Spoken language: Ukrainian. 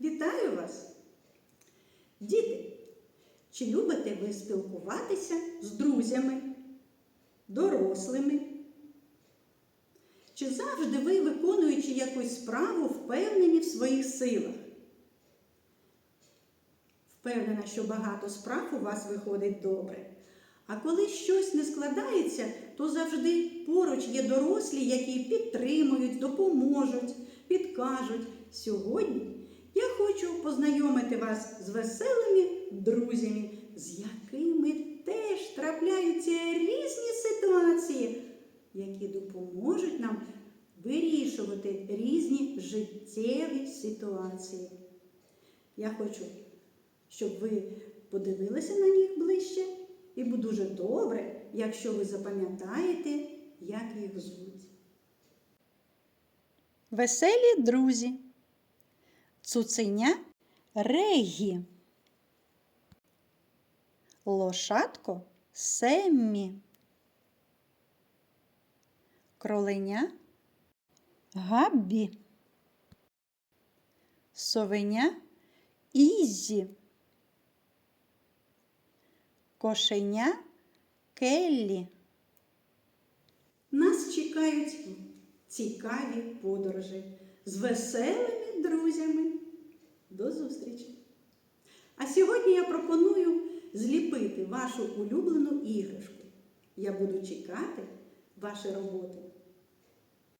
Вітаю вас! Діти, чи любите ви спілкуватися з друзями, дорослими? Чи завжди ви, виконуючи якусь справу, впевнені в своїх силах? Впевнена, що багато справ у вас виходить добре. А коли щось не складається, то завжди поруч є дорослі, які підтримують, допоможуть, підкажуть. Сьогодні я хочу познайомити вас з веселими друзями, з якими теж трапляються різні ситуації, які допоможуть нам вирішувати різні життєві ситуації. Я хочу, щоб ви подивилися на них ближче, і буде дуже добре, якщо ви запам'ятаєте, як їх звуть. Веселі друзі. Цуценя Регі. Лошадко Семмі. Кроленя Габбі. Совеня Ізі. Кошеня Келлі. Нас чекають цікаві подорожі з веселими друзями. До зустрічі! А сьогодні я пропоную зліпити вашу улюблену іграшку. Я буду чекати ваші роботи.